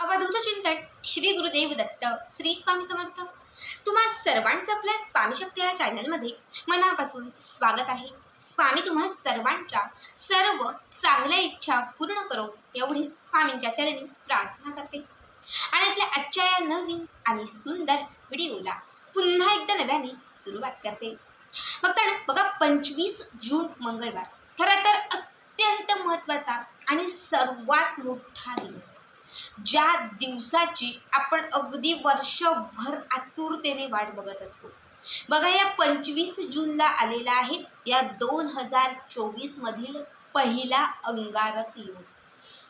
अवधूत चिंतन श्री गुरुदेव दत्त श्री स्वामी समर्थ. तुम्हा सर्वांचं आपल्या स्वामी शक्ती या चॅनलमध्ये मनापासून स्वागत आहे. स्वामी तुम्हा सर्वांच्या सर्व चांगल्या इच्छा पूर्ण करो एवढीच स्वामींच्या चरणी प्रार्थना करते. आणि आपल्या आजच्या या नवीन आणि सुंदर व्हिडिओला पुन्हा एकदा नव्याने सुरुवात करते. फक्त बघा पंचवीस जून मंगळवार. खरं तर अत्यंत महत्त्वाचा आणि सर्वात मोठा दिवस. आहे. ज्या दिवसाची आपण अगदी वर्षभर आतुरतेने वाट बघत असतो. बघा या पंचवीस जूनला आलेला आहे या दोन हजार चोवीस मधील पहिला अंगारक योग.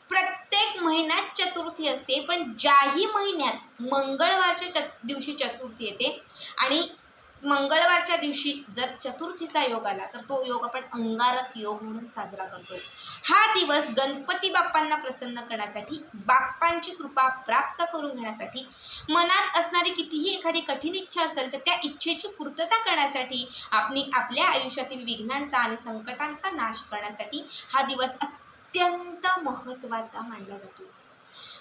प्रत्येक महिन्यात चतुर्थी असते पण ज्याही महिन्यात मंगळवारच्या चत दिवशी चतुर्थी येते आणि मंगळवारच्या दिवशी जर चतुर्थीचा योग आला तर तो योग आपण अंगारक योग म्हणून साजरा करतो. हा दिवस गणपती बाप्पांना प्रसन्न करण्यासाठी बाप्पांची कृपा प्राप्त करून घेण्यासाठी मनात असणारी कितीही एखादी कठीण इच्छा असेल तर त्या इच्छेची पूर्तता करण्यासाठी आपण आपल्या आयुष्यातील विघ्नांचा आणि संकटांचा नाश करण्यासाठी हा दिवस अत्यंत महत्त्वाचा मानला जातो.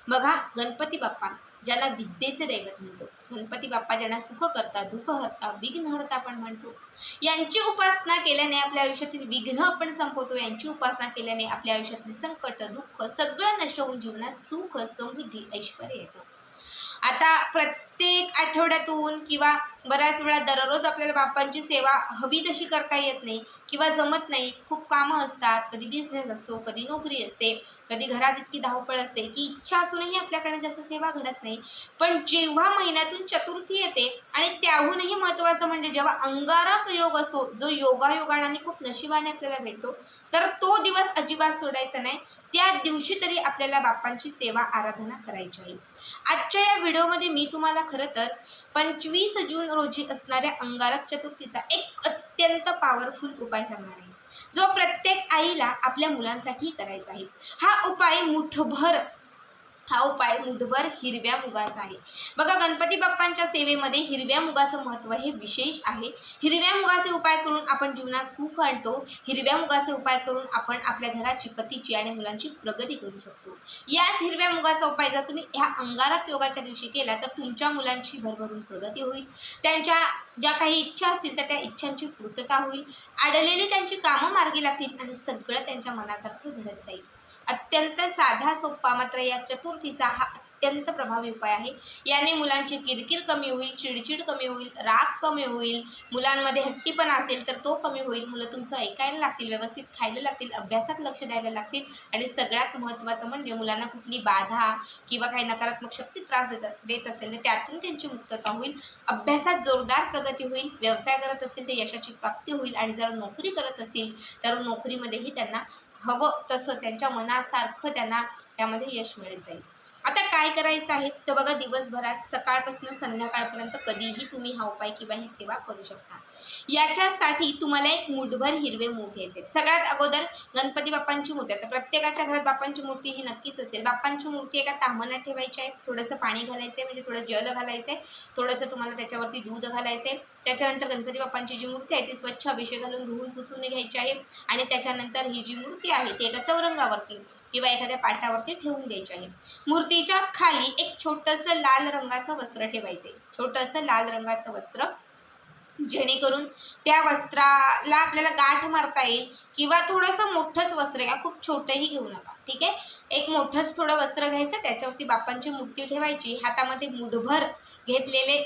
बघा गणपती बाप्पा ज्याला विद्येचे दैवत म्हणतो. गणपती बाप्पा ज्यांना सुख करता दुःख हरता विघ्न हरता आपण म्हणतो. यांची उपासना केल्याने आपल्या आयुष्यातील विघ्न आपण संपवतो. यांची उपासना केल्याने आपल्या आयुष्यातील संकट दुःख सगळं नष्ट होऊन जीवनात सुख समृद्धी ऐश्वर येतं. आता प्रत्येक आठवड्यातून किंवा बऱ्याच वेळा दररोज आपल्याला बाप्पांची सेवा हवी तशी करता येत नाही किंवा जमत नाही. खूप कामं असतात. कधी बिझनेस असतो कधी नोकरी असते कधी घरात इतकी धावपळ असते की इच्छा असूनही आपल्याकडे जास्त सेवा घडत नाही. पण जेव्हा महिन्यातून चतुर्थी येते आणि त्याहूनही महत्त्वाचं म्हणजे जेव्हा अंगारक योग असतो जो योगायोगाने खूप नशिबाने आपल्याला भेटतो तर तो दिवस अजिबात सोडायचा नाही. त्या दिवशी तरी आपल्याला बाप्पांची सेवा आराधना करायची आहे. आजच्या या व्हिडिओमध्ये मी तुम्हाला खरं तर पंचवीस जून रोजी असणाऱ्या अंगारक चतुर्थीचा एक अत्यंत पॉवरफुल उपाय सांगणार आहे. जो प्रत्येक आईला आपल्या मुलांसाठी करायचा आहे. हा उपाय मुठभर हा उपाय मुठभर हिरव्या मुगाचा आहे. बघा गणपती बाप्पांच्या सेवेमध्ये हिरव्या मुगाचं महत्त्व हे विशेष आहे. हिरव्या मुगाचे उपाय करून आपण जीवनात सुख आणतो. हिरव्या मुगाचे उपाय करून आपण आपल्या घराची पतीची आणि मुलांची प्रगती करू शकतो. याच हिरव्या मुगाचा उपाय जर तुम्ही ह्या अंगारक योगाच्या दिवशी केला तर तुमच्या मुलांची भरभरून प्रगती होईल. त्यांच्या ज्या काही इच्छा असतील तर त्या इच्छांची पूर्तता होईल. अडलेली त्यांची कामं मार्गी लागतील आणि सगळं त्यांच्या मनासारखं घडत जाईल. अत्यंत साधा सोपा मात्र या चतुर्थीचा हा अत्यंत प्रभावी उपाय आहे. याने मुलांची किरकिर कमी होईल चिडचिड कमी होईल राग कमी होईल मुलांमध्ये हट्टीपणा असेल तर तो कमी होईल. मुलं तुमचं ऐकायला लागतील व्यवस्थित खायला लागतील अभ्यासात लक्ष द्यायला लागतील आणि सगळ्यात महत्त्वाचं म्हणजे मुलांना कुठली बाधा किंवा काही नकारात्मक शक्ती त्रास देत देत असेल तर त्यातून त्यांची मुक्तता होईल. अभ्यासात जोरदार प्रगती होईल व्यवसाय करत असेल तर यशाची प्राप्ती होईल आणि जर नोकरी करत असतील तर नोकरीमध्येही त्यांना हवं तसं त्यांच्या मनासारखं त्यांना त्यामध्ये यश मिळत जाईल. आता काय करायचं आहे? तर बघा दिवसभरात सकाळपासून संध्याकाळपर्यंत कधीही तुम्ही हा उपाय किंवा ही सेवा करू शकता. याच्यासाठी तुम्हाला एक मुठभर हिरवे मूग घ्यायचे सगळ्यात अगोदर गणपती बाप्पांची मूर्ती आहे. तर प्रत्येकाच्या घरात बाप्पांची मूर्ती ही नक्कीच असेल. बाप्पांची मूर्ती एका तामणात ठेवायची आहे. थोडंसं पाणी घालायचं आहे म्हणजे थोडं जल घालायचं आहे थोडंसं तुम्हाला त्याच्यावरती दूध घालायचं आहे त्याच्यानंतर गणपती बाप्पांची जी मूर्ती आहे ती स्वच्छ अभिषेक घालून धुवून पुसून घ्यायची आहे. आणि त्याच्यानंतर ही जी मूर्ती आहे ती एका चौरंगावरती किंवा एखाद्या पाटावरती ठेवून द्यायची आहे. मूर्ती कुर्तीच्या खाली एक छोटस लाल रंगाचं वस्त्र ठेवायचं. आहे लाल रंगाचं वस्त्र. जेणेकरून त्या वस्त्राला आपल्याला गाठ मारता येईल. किंवा थोडंसं मोठंच वस्त्र घ्या. खूप छोटंही घेऊ नका. ठीक आहे? एक मोठंच थोडं वस्त्र घ्यायचं. त्याच्यावरती बाप्पांची मूर्ती ठेवायची. हातामध्ये मुठभर घेतलेले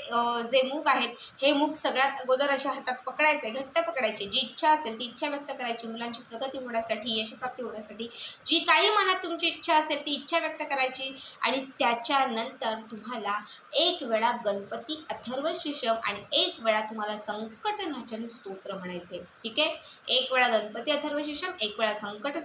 जे मूग आहेत हे मूग सगळ्यात अगोदर अशा हातात पकडायचे. घट्ट पकडायचे. जी इच्छा असेल ती इच्छा व्यक्त करायची. मुलांची प्रगती होण्यासाठी यशप्राप्ती होण्यासाठी. जी काही मनात तुमची इच्छा असेल ती इच्छा व्यक्त करायची. आणि त्याच्यानंतर तुम्हाला एक वेळा गणपती अथर्व शीर्षम आणि एक वेळा तुम्हाला संकटनाचन स्तोत्र म्हणायचे. ठीक आहे? एक वेळा गणपती अथर्वशीषम एक वेळा संकट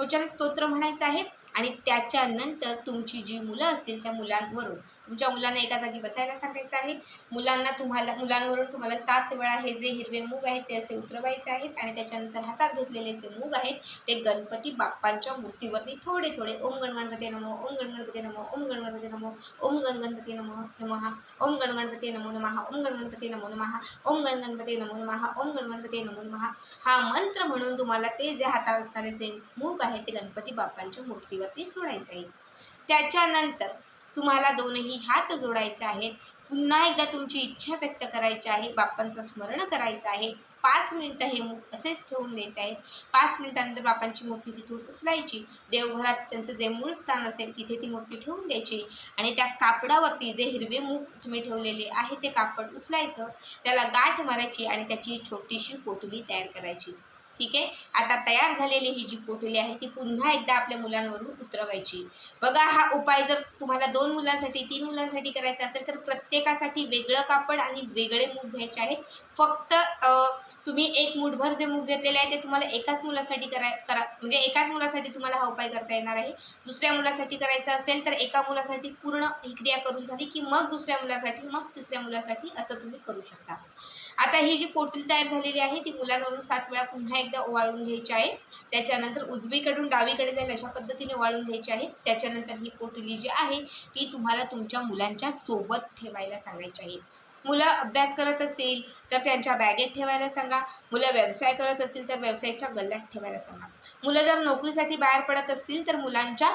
उच्चारण स्तोत्र म्हणायचं आहे. आणि त्याच्यानंतर तुमची जी मुलं असतील त्या मुलांवरून तुमच्या मुलांना एका जागी बसायला सांगायचं आहे. मुलांना तुम्हाला मुलांवरून तुम्हाला सात वेळा हे जे हिरवे मूग आहेत ते असे उतरवायचे आहेत आणि त्याच्यानंतर हातात घेतलेले जे मूग आहेत ते गणपती बाप्पांच्या मूर्तीवरती थोडे थोडे ओम गण गणपती नमो ओम गण गणपती नमो ओम गण गणपती नमो ओम गण गणपती नमो नमः ओम गण गणपती नमो नमहा ओम गण गणपती नमो नमहा ओम गण गणपती नमो नमः ओम गण गणपती नमो नमहा हा मंत्र म्हणून तुम्हाला ते जे हातात असणारे जे मूग आहे ते गणपती बाप्पांच्या मूर्तीवरती सोडायचं आहे. त्याच्यानंतर तुम्हाला दोनही हात जोडायचे आहेत. पुन्हा एकदा तुमची इच्छा व्यक्त करायची आहे. बाप्पांचं स्मरण करायचं आहे. पाच मिनटं हे मुख असेच ठेवून द्यायचे आहे पाच मिनिटानंतर बापांची मूर्ती तिथून उचलायची. देवघरात त्यांचं जे मूळ स्थान असेल तिथे ती मूर्ती ठेवून द्यायची. आणि त्या कापडावरती जे हिरवे मूग तुम्ही ठेवलेले आहे ते कापड उचलायचं. त्याला गाठ मारायची आणि त्याची छोटीशी पोटली तयार करायची. ठीक आहे? आता तयार झालेली ही जी पोटली आहे ती पुन्हा एकदा आपल्या मुलांवरून उतरवायची. बघा हा उपाय जर तुम्हाला दोन मुलांसाठी तीन मुलांसाठी करायचा असेल तर प्रत्येकासाठी वेगळं कापड आणि वेगळे मूग घ्यायचे आहेत. फक्त तुम्ही एक मुठभर जे मूग घेतलेले आहे ते तुम्हाला एकाच मुलासाठी कराय करा म्हणजे एकाच मुलासाठी तुम्हाला हा उपाय करता येणार आहे. दुसऱ्या मुलासाठी करायचा असेल तर एका मुलासाठी पूर्ण ही क्रिया करून झाली की मग दुसऱ्या मुलासाठी मग तिसऱ्या मुलासाठी असं तुम्ही करू शकता. आता ही जी पोटली तयार झालेली आहे ती मुलांवरून सात वेळा पुन्हा एकदा ओवाळून घ्यायची आहे. त्याच्यानंतर उजवीकडून डावीकडे जाईल अशा पद्धतीने ओवाळून घ्यायची आहे. त्याच्यानंतर ही पोटली जी आहे ती तुम्हाला तुमच्या मुलांच्या सोबत ठेवायला सांगायची आहे. मुलं अभ्यास करत असतील तर त्यांच्या बॅगेत ठेवायला सांगा. मुलं व्यवसाय करत असतील तर व्यवसायाच्या गल्ल्यात ठेवायला सांगा. मुलं जर नोकरीसाठी बाहेर पडत असतील तर मुलांच्या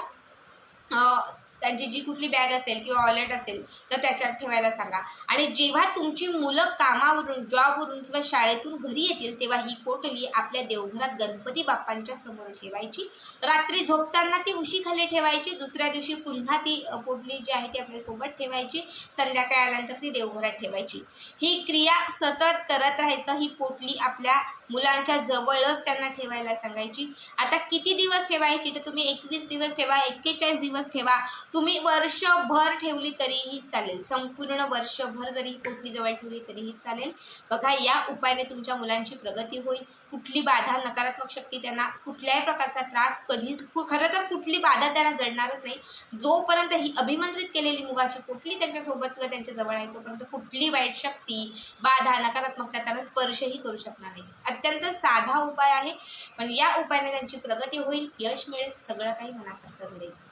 त्यांची जी कुठली बॅग असेल किंवा वॉलेट असेल तर त्याच्यात ठेवायला सांगा. आणि जेव्हा तुमची मुलं कामावरून जॉबवरून किंवा शाळेतून घरी येतील तेव्हा ही पोटली आपल्या देवघरात गणपती बाप्पांच्या समोर ठेवायची. रात्री झोपताना ती उशीखाली ठेवायची दुसऱ्या दिवशी पुन्हा ती पोटली जी आहे ती आपल्यासोबत ठेवायची संध्याकाळी आल्यानंतर ती देवघरात ठेवायची. ही क्रिया सतत करत राहायचं ही पोटली आपल्या मुलांच्या जवळच त्यांना ठेवायला सांगायची. आता किती दिवस ठेवायची? तर तुम्ही एकवीस दिवस ठेवा एक्केचाळीस दिवस ठेवा. तुम्ही वर्षभर ठेवली तरीही चालेल. संपूर्ण वर्षभर जरी ही पोटली जवळ ठेवली तरीही चालेल. बघा या उपायाने तुमच्या मुलांची प्रगती होईल. कुठली बाधा नकारात्मक शक्ती त्यांना कुठल्याही प्रकारचा त्रास कधीच खरं तर कुठली बाधा त्यांना जडणारच नाही. जोपर्यंत ही अभिमंत्रित केलेली मुगाची पोटली त्यांच्यासोबत किंवा त्यांच्याजवळ आहे तोपर्यंत कुठली वाईट शक्ती बाधा नकारात्मकता त्यांना स्पर्शही करू शकणार नाही. अत्यंत साधा उपाय आहे. पण या उपायाने त्यांची प्रगती होईल. यश मिळेल. सगळं काही मनासारखं मिळेल